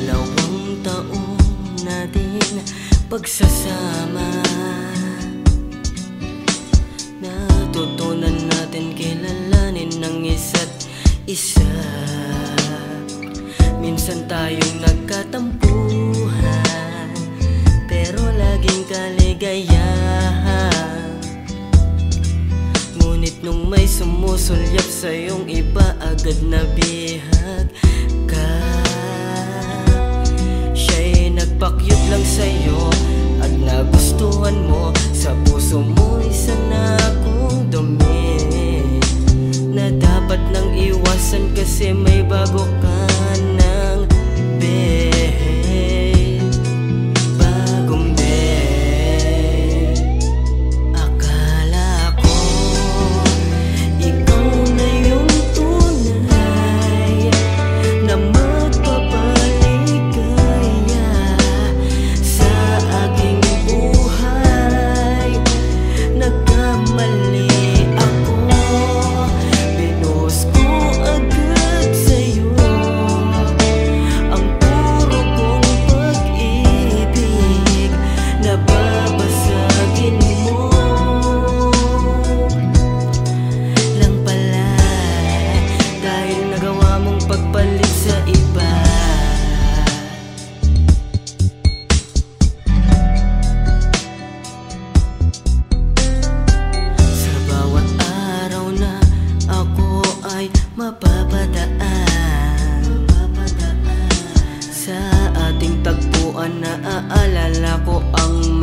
Dalawang taon na din pagsasama. Natutunan natin kilalanin ng isa't isa. Minsan tayong nagkatampuhan Pero laging kaligayahan. Ngunit nung may sumusulyap sa iyong iba agad na bihag. Lang sa'yo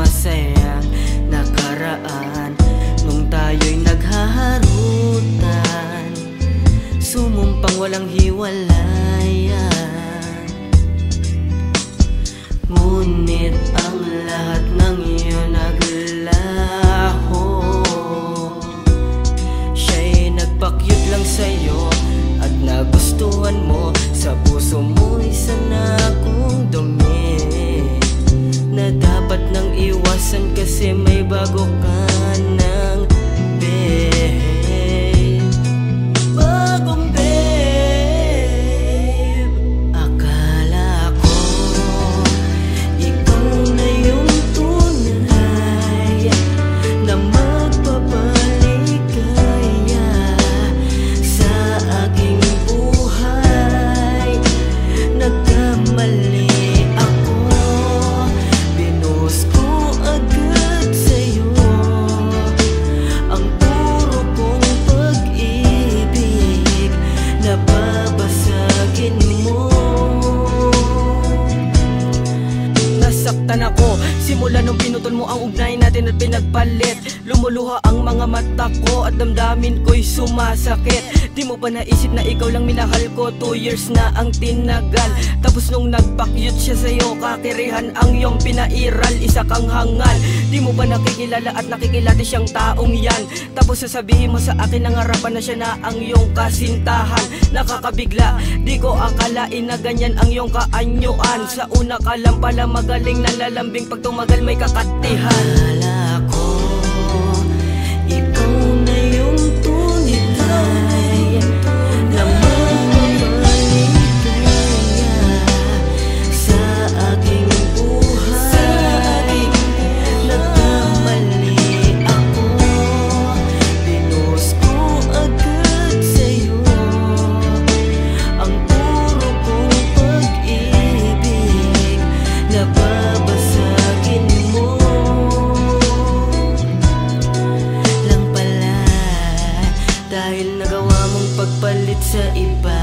masayang nakaraan Nung tayo'y naghaharutan. Sumumpang walang hiwalayan. Ngunit ang lahat ng iyon naglaho. Siya'y nagpakyut lang sa'yo At nagustuhan mo. Sa puso mo isa na akong dumi Na dapat nang iwasan kasi may bago ka ng Nasaktan ako. Simula nung pinutol mo ang ugnay natin at pinagpalit Lumuluha ang mga mata ko at damdamin ko'y sumasakit. Di mo ba naisip na ikaw lang minahal ko? Two years na ang tinagal. Tapos nung nagpakyut siya sa'yo Kakirihan ang iyong pinairal Isa kang hangal. Di mo ba nakikilala at nakikilati siyang taong yan? Tapos sasabihin mo sa akin ang harapan na siya na ang iyong kasintahan. Nakakabigla Di ko akalain na ganyan ang iyong kaanyuan. Sa una ka lang pala magaling na lalambing Pag tumagal may kakatihan Dahil nagawa mong pagpalit sa iba